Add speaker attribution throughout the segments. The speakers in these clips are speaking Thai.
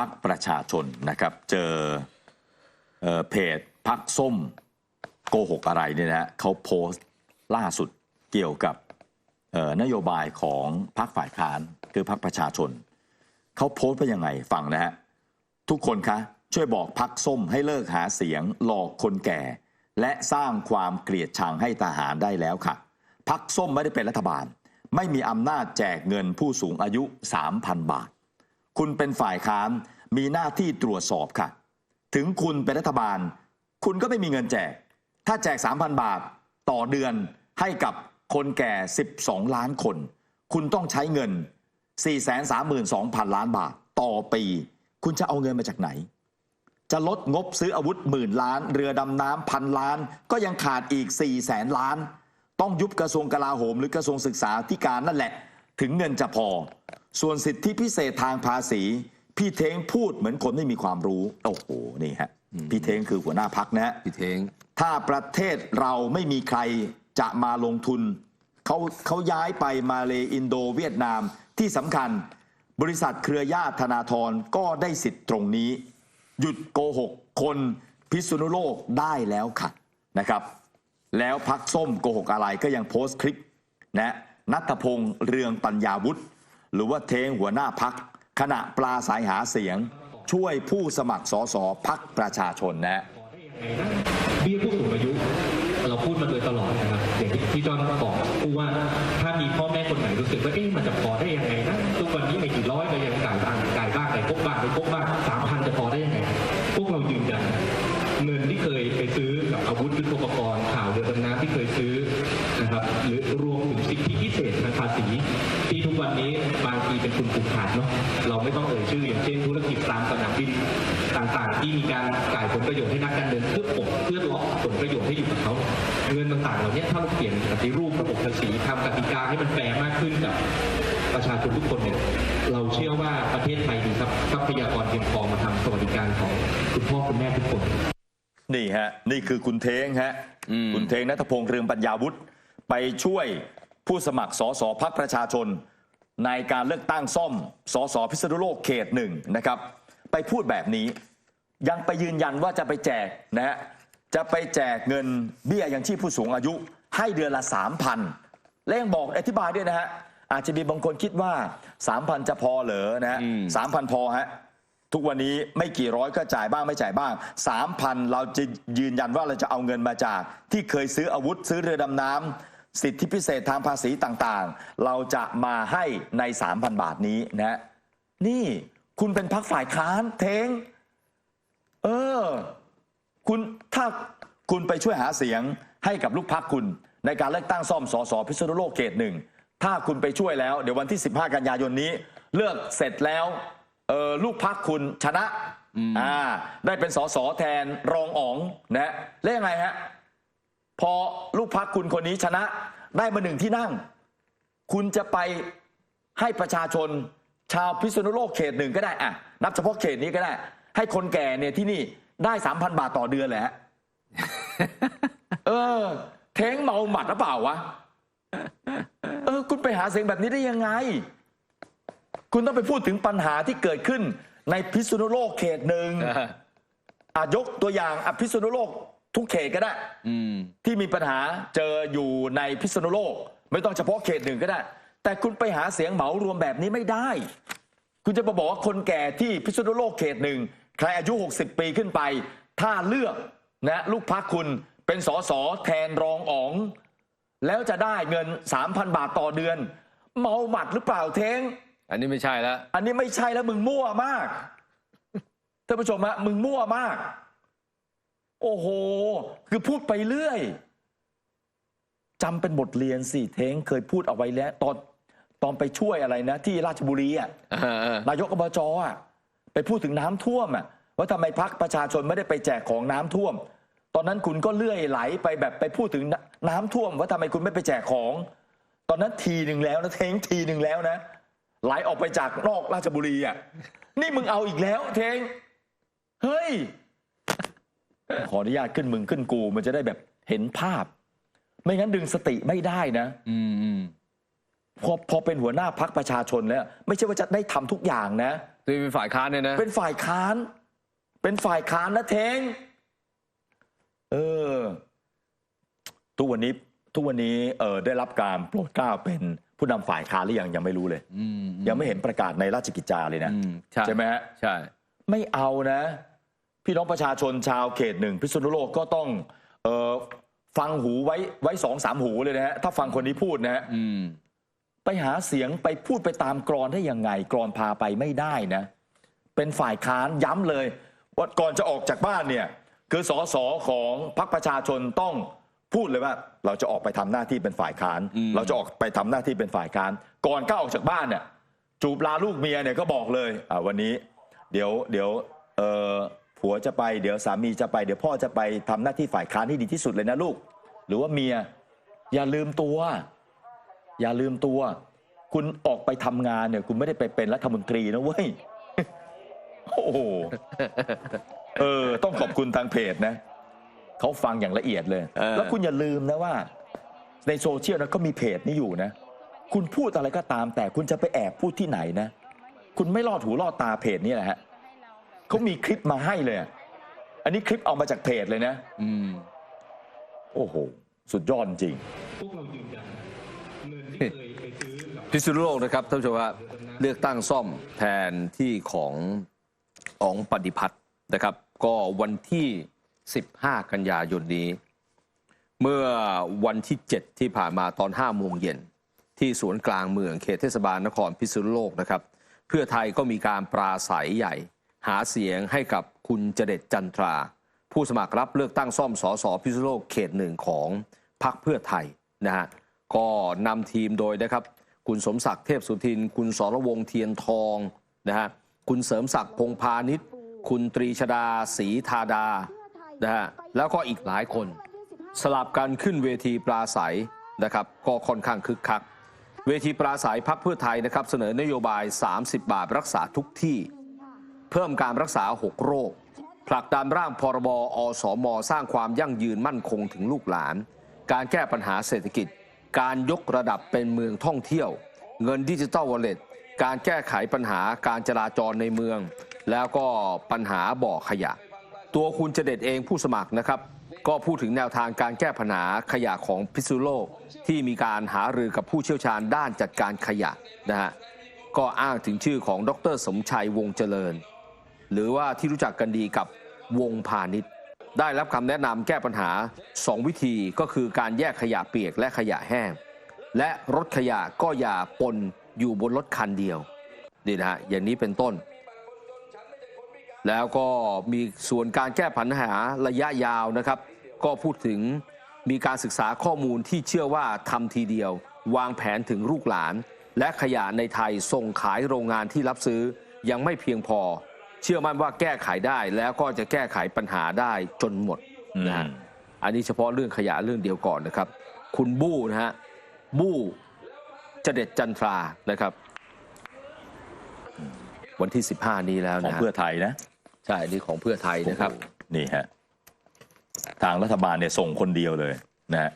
Speaker 1: พักประชาชนนะครับ เจอเออเพจพักส้มโกหกอะไรเนี่ยนะเขาโพสต์ล่าสุดเกี่ยวกับนโยบายของพักฝ่ายค้านคือพักประชาชน เขาโพสต์ไปยังไงฟังนะฮะทุกคนคะ ช่วยบอกพักส้มให้เลิกหาเสียงหลอกคนแก่ และสร้างความเกลียดชังให้ทหารได้แล้วค่ะพักส้มไม่ได้เป็นรัฐบาล ไม่มีอำนาจแจกเงินผู้สูงอายุ 3,000 บาท คุณเป็นฝ่ายค้านมีหน้าที่ตรวจสอบค่ะ ถึงคุณเป็นรัฐบาล คุณก็ไม่มีเงินแจก ถ้าแจก 3,000 บาทต่อเดือนให้กับคนแก่ 12 ล้านคน คุณต้องใช้เงิน 432,000 ล้านบาทต่อปี คุณจะเอาเงินมาจากไหน จะลดงบซื้ออาวุธหมื่นล้าน เรือดำน้ำพันล้าน ก็ยังขาดอีก4ี่แสนล้าน ต้องยุบกระทรวงกลาโหม หรือกระทรวงศึกษาธิการนั่นแหละ ถึงเงินจะพอ ส่วนสิทธิพิเศษทางภาษี พี่เท้งพูดเหมือนคนไม่มีความรู้ โอ้โห นี่ฮะ พี่เท้งคือหัวหน้าพักนะฮะ
Speaker 2: พี่เท้ง
Speaker 1: ถ้าประเทศเราไม่มีใครจะมาลงทุน เขาเขาย้ายไปมาเลอินโดเวียดนามที่สำคัญ บริษัทเครือญาติธนาธรก็ได้สิทธิ์ตรงนี้ หยุดโกหกคนพิษณุโลกได้แล้วค่ะนะครับ แล้วพักส้มโกหกอะไรก็ยังโพสต์คลิปนะนัทพงษ์เรืองปัญญาวุฒิ หรือว่าเทงหัวหน้าพักขณะปลาสายหาเสียง ช่วยผู้สมัครสสพักประชาชนนะ
Speaker 3: เบี้ยผู้สูงอายุเราพูดมาโดยตลอดนะครับอย่างที่พี่จอนบอกพูดว่าถ้ามีพ่อแม่คนไหนรู้สึกว่าเอ๊ะมันจะพอได้ยังไงนะทุกวันนี้ไม่กี่ร้อยก็ยังจ่ายบ้างจ่ายบ้างไหนพกบ้างไหนพกบ้างสามพันจะพอได้ยังไง พวกเรายืนยันเงินที่เคยไปซื้อกับอาวุธยุทโธปกรณ์ข่าวเรือดำน้ำที่เคยซื้อนะครับหรือรวมถึงสิทธิพิเศษทางภาษี วันนี้บางทีเป็นคุณผูกขาดเนาะเราไม่ต้องเอ่ยชื่อ อย่างเช่นธุรกิจตามสนามบินต่างๆ ที่มีการจ่ายผลประโยชน์ให้นักการเมืองเพื่อปกเพื่อล็อกผลประโยชน์ให้อยู่กับเขาเงินต่างๆเหล่านี้ถ้าเราเปลี่ยนปฏิรูประบบภาษีทำกติกาให้มันแฟร์มากขึ้นกับประชาชนทุกคนเนี่ยเราเชื่อว่าประเทศไทยมีทรัพยากรเพียงพอมาทำสวัสดิการของคุณพ่อคุณแม่ทุกคน
Speaker 1: นี่ฮะ นี่คือคุณเท้งฮะ
Speaker 2: อืม
Speaker 1: คุณเท้งนัทพงษ์เรืองปัญญาวุฒิไปช่วยผู้สมัครสสพักประชาชน ในการเลือกตั้งซ่อมสสพิษณุโลกเขตหนึ่งนะครับ ไปพูดแบบนี้ ยังไปยืนยันว่าจะไปแจกนะฮะจะไปแจกเงินเบี้ยยังชีพผู้สูงอายุให้เดือนละ3,000และยังบอกอธิบายด้วยนะฮะอาจจะมีบางคนคิดว่า3,000จะพอเหรอนะฮะ
Speaker 2: อืม
Speaker 1: 3,000พอฮะทุกวันนี้ไม่กี่ร้อยก็จ่ายบ้างไม่จ่ายบ้าง3,000เราจะยืนยันว่าเราจะเอาเงินมาจาก ที่เคยซื้ออาวุธซื้อเรือดำน้ำ สิทธิพิเศษทางภาษีต่างๆ เราจะมาให้ใน 3,000 บาทนี้นะฮะนี่คุณเป็นพักฝ่ายค้านเทงเออ คุณถ้าคุณไปช่วยหาเสียงให้กับลูกพักคุณ ในการเลือกตั้งซ่อมสสพิษณุโลกเขตหนึ่งถ้าคุณไปช่วยแล้ว เดี๋ยววันที่ 15 กันยายนนี้ เลือกเสร็จแล้วเออลูกพักคุณชนะอ่าได้เป็นสสแทนรองอ๋องนะแล้วยังไงฮะ พอลูกพักคุณคนนี้ชนะได้มาหนึ่งที่นั่ง คุณจะไปให้ประชาชนชาวพิษณุโลกเขตหนึ่งก็ได้อะนับเฉพาะเขตนี้ก็ได้ ให้คนแก่เนี่ยที่นี่ได้สามพันบาทต่อเดือนแหละเออ เท้งเมาหมัดหรือเปล่าวะเออ คุณไปหาเสียงแบบนี้ได้ยังไง คุณต้องไปพูดถึงปัญหาที่เกิดขึ้นในพิษณุโลกเขตหนึ่งอะยกตัวอย่างอะพิษณุโลก ทุกเขตก็ได้
Speaker 2: อืม
Speaker 1: ที่มีปัญหาเจออยู่ในพิษณุโลก ไม่ต้องเฉพาะเขตหนึ่งก็ได้ แต่คุณไปหาเสียงเหมารวมแบบนี้ไม่ได้ คุณจะมาบอกว่าคนแก่ที่พิษณุโลกเขตหนึ่งใครอายุ 60 ปีขึ้นไป ถ้าเลือกนะลูกพักคุณเป็นสสแทนรองอ๋อง แล้วจะได้เงิน 3,000 บาทต่อเดือน เมาหมัดหรือเปล่าเท้ง
Speaker 2: อันนี้ไม่ใช่แล้ว
Speaker 1: อันนี้ไม่ใช่แล้วมึงมั่วมากท่านผู้ชมฮะมึงมั่วมาก โอ้โห คือพูดไปเรื่อยจำเป็นบทเรียนสิเท้งเคยพูดเอาไว้แล้ว ตอนตอนไปช่วยอะไรนะ ที่ราชบุรีอะนายกอบจอะไปพูดถึงน้ำท่วมอะว่าทำไมพักประชาชนไม่ได้ไปแจกของน้ำท่วม ตอนนั้นคุณก็เลื่อยไหลไปแบบไปพูดถึงน้ำท่วม ว่าทำไมคุณไม่ไปแจกของ ตอนนั้นทีหนึ่งแล้วนะเท้งทีหนึ่งแล้วนะไหลออกไปจากนอกราชบุรีอะนี่มึงเอาอีกแล้ว เท้งเฮ้ย ขออนุญาตขึ้นมึงขึ้นกูมันจะได้แบบเห็นภาพ ไม่งั้นดึงสติไม่ได้นะ
Speaker 2: อืมอืม
Speaker 1: พอพอเป็นหัวหน้าพักประชาชนแล้ว ไม่ใช่ว่าจะได้ทำทุกอย่างนะ
Speaker 2: ตัวเองเป็นฝ่ายค้านเนี่ยนะ
Speaker 1: เป็นฝ่ายค้าน เป็นฝ่ายค้านนะเทงเออ ทุกวันนี้ ทุกวันนี้ เออได้รับการโปรดเกล้าเป็นผู้นำฝ่ายค้านหรือยังยังไม่รู้เลย
Speaker 2: อืม
Speaker 1: ยังไม่เห็นประกาศในราชกิจจาเลยนะ
Speaker 2: อืมใช่
Speaker 1: ใช่ไหมฮะ
Speaker 2: ใช่
Speaker 1: ไม่เอานะ พี่น้องประชาชนชาวเขตหนึ่งพิษณุโลกก็ต้องเออฟังหูไว้ไว้สองสามหูเลยนะฮะถ้าฟังคนนี้พูดนะฮะ
Speaker 2: อืม
Speaker 1: ไปหาเสียงไปพูดไปตามกรอนได้ยังไงกรอนพาไปไม่ได้นะ เป็นฝ่ายค้านย้ำเลยว่าก่อนจะออกจากบ้านเนี่ย คือสสของพรรคประชาชนต้องพูดเลยว่า เราจะออกไปทำหน้าที่เป็นฝ่ายค้าน
Speaker 2: อืม
Speaker 1: เราจะออกไปทำหน้าที่เป็นฝ่ายค้าน ก่อนก้าวออกจากบ้านเนี่ยจูบลาลูกเมียเนี่ยก็บอกเลยอ่าวันนี้ เดี๋ยวเดี๋ยวเออ ผัวจะไปเดี๋ยวสามีจะไปเดี๋ยวพ่อจะไปทำหน้าที่ฝ่ายค้านให้ดีที่สุดเลยนะลูก หรือว่าเมีย อย่าลืมตัว อย่าลืมตัว คุณออกไปทำงานเนี่ย คุณไม่ได้ไปเป็นรัฐมนตรีนะเว้ยโอ้โหเออ ต้องขอบคุณทางเพจนะเขาฟังอย่างละเอียดเลย
Speaker 2: เออ
Speaker 1: แล้วคุณอย่าลืมนะว่า ในโซเชียลนะก็มีเพจนี้อยู่นะ คุณพูดอะไรก็ตาม แต่คุณจะไปแอบพูดที่ไหนนะ คุณไม่ลอดหูลอดตาเพจนี้แหละฮะ เขามีคลิปมาให้เลยอะอันนี้คลิปเอามาจากเพจเลยนะ
Speaker 2: อืม
Speaker 1: โอ้โห สุดยอดจริง
Speaker 3: พิ
Speaker 2: ษณุโลกนะครับท่านผู้ชมครับเลือกตั้งซ่อมแทนที่ของอองปฏิพัฒน์นะครับ ก็วันที่ 15 กันยายนนี้ เมื่อวันที่ 7 ที่ผ่านมาตอน 5 โมงเย็น ที่สวนกลางเมืองเขตเทศบาลนครพิษณุโลกนะครับ เพื่อไทยก็มีการปราศัยใหญ่ หาเสียงให้กับคุณจเด็ดจันทรา ผู้สมัครรับเลือกตั้งซ่อมสสพิษณุโลกเขตหนึ่งของพรรคเพื่อไทยนะฮะก็นำทีมโดยนะครับ คุณสมศักดิ์เทพสุทิน คุณสรวงเทียนทองนะฮะคุณเสริมศักดิ์พงพาณิชย์ คุณตรีชดาศรีธาดานะฮะแล้วก็อีกหลายคน สลับกันขึ้นเวทีปราศัยนะครับ ก็ค่อนข้างคึกคัก เวทีปราศัยพักเพื่อไทยนะครับ เสนอนโยบาย 30 บาทรักษาทุกที่ เพิ่มการรักษา 6 โรค ผลักดันร่างพรบอสม สร้างความยั่งยืนมั่นคงถึงลูกหลาน การแก้ปัญหาเศรษฐกิจ การยกระดับเป็นเมืองท่องเที่ยว เงินดิจิตอลวอลเล็ตการแก้ไขปัญหาการจราจรในเมือง แล้วก็ปัญหาบ่อขยะ ตัวคุณเจเด็ดเองผู้สมัครนะครับ ก็พูดถึงแนวทางการแก้ปัญหาขยะของพิษณุโลก ที่มีการหารือกับผู้เชี่ยวชาญด้านจัดการขยะนะฮะก็อ้างถึงชื่อของดรสมชัยวงเจริญ หรือว่าที่รู้จักกันดีกับวงพาณิชย์ได้รับคำแนะนำแก้ปัญหา 2 วิธีก็คือการแยกขยะเปียกและขยะแห้ง และรถขยะก็อย่าปนอยู่บนรถคันเดียวนี่นะฮะอย่างนี้เป็นต้น แล้วก็มีส่วนการแก้ปัญหาระยะยาวนะครับ ก็พูดถึงมีการศึกษาข้อมูลที่เชื่อว่าทำทีเดียว วางแผนถึงลูกหลาน และขยะในไทยส่งขายโรงงานที่รับซื้อยังไม่เพียงพอ เชื่อมั่นว่าแก้ไขได้แล้วก็จะแก้ไขปัญหาได้จนหมดนะฮะ
Speaker 1: อืม
Speaker 2: อันนี้เฉพาะเรื่องขยะเรื่องเดียวก่อนนะครับ คุณบู้นะฮะบู้เจเด็ดจันทรานะครับ วันที่ 15 นี้แล้ว
Speaker 1: ของ
Speaker 2: นะฮะ
Speaker 1: เพื่อไทยนะ
Speaker 2: ใช่อันนี่ของเพื่อไทยนะครับ
Speaker 1: นี่ฮะทางรัฐบาลเนี่ยส่งคนเดียวเลยนะฮะ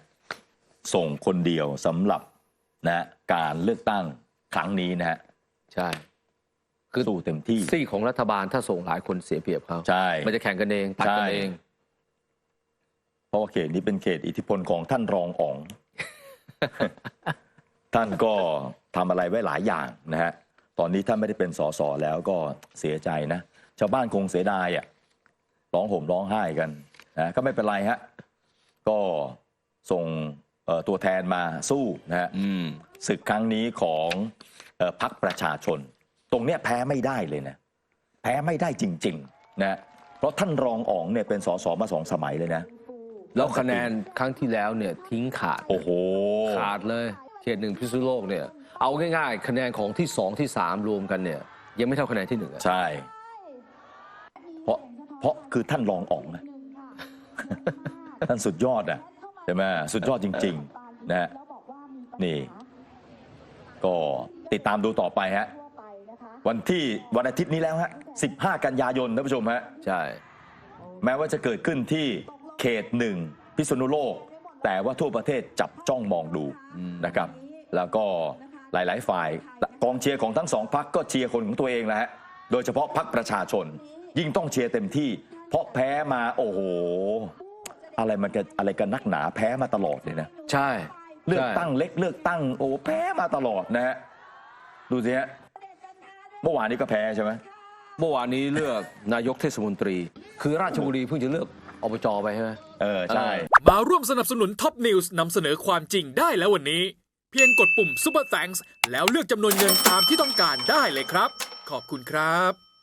Speaker 1: ส่งคนเดียวสำหรับนะฮะการเลือกตั้งครั้งนี้นะฮะ
Speaker 2: ใช่ คือ
Speaker 1: สู้เต็มที่
Speaker 2: ซี่ของรัฐบาลถ้าส่งหลายคนเสียเปรียบเขา
Speaker 1: ใช่
Speaker 2: มันจะแข่งกันเองตัดกันเอง
Speaker 1: เพราะว่าเขตนี้เป็นเขตอิทธิพลของท่านรองอ๋อง ท่านก็ทำอะไรไว้หลายอย่างนะฮะ ตอนนี้ท่านไม่ได้เป็นสสแล้วก็เสียใจนะ ชาวบ้านคงเสียดายอะ ร้องห่มร้องไห้กันนะก็ไม่เป็นไรฮะ ก็ส่งเอ่อตัวแทนมาสู้นะฮะ
Speaker 2: อืม
Speaker 1: ศึกครั้งนี้ของเอ่อพรรคประชาชน ตรงเนี้ยแพ้ไม่ได้เลยนะแพ้ไม่ได้จริงๆนะเพราะท่านรองอ๋องเนี่ยเป็นสสมาสองสมัยเลยนะ
Speaker 2: แล้วคะแนนครั้งที่แล้วเนี่ยทิ้งขาด
Speaker 1: โอ้โห
Speaker 2: ขาดเลยเขตหนึ่งพิษณุโลกเนี่ย เอาง่ายๆ คะแนนของที่สองที่สามรวมกันเนี่ย ยังไม่เท่าคะแนนที่หนึ่งอะ
Speaker 1: ใช่ เพราะเพราะคือท่านรองอ๋องนะ ท่านสุดยอดอะใช่ไหมสุดยอดจริง ๆ นะฮะนี่ ก็ติดตามดูต่อไปฮะ วันที่วันอาทิตย์นี้แล้วฮะ 15 กันยายนท่านผู้ชมฮะ
Speaker 2: ใช่
Speaker 1: แม้ว่าจะเกิดขึ้นที่เขตหนึ่งพิษณุโลก แต่ว่าทั่วประเทศจับจ้องมองดู
Speaker 2: อืม
Speaker 1: นะครับ แล้วก็หลาย ๆ ฝ่ายกองเชียร์ของทั้งสองพักก็เชียร์คนของตัวเองแหละฮะ โดยเฉพาะพักประชาชน ยิ่งต้องเชียร์เต็มที่ เพราะแพ้มาโอ้โห อะไรมันกันอะไรกันนักหนาแพ้มาตลอดเลยนะ
Speaker 2: ใช่
Speaker 1: เลือก
Speaker 2: ใช่
Speaker 1: ตั้งเล็กเลือกตั้งโอ้แพ้มาตลอดนะฮะ ดูสิฮะ เมื่อวานนี้ก็แพ้ใช่ไหม
Speaker 2: เมื่อวานนี้เลือกนายกเทศมนตรี คือราชบุรีเพิ่งจะเลือกอบจไปใช่ไหม
Speaker 1: เออใช่
Speaker 4: มาร่วมสนับสนุนท็อปนิวส์นำเสนอความจริงได้แล้ววันนี้ เพียงกดปุ่ม Super Thanks แล้วเลือกจำนวนเงินตามที่ต้องการได้เลยครับ ขอบคุณครับ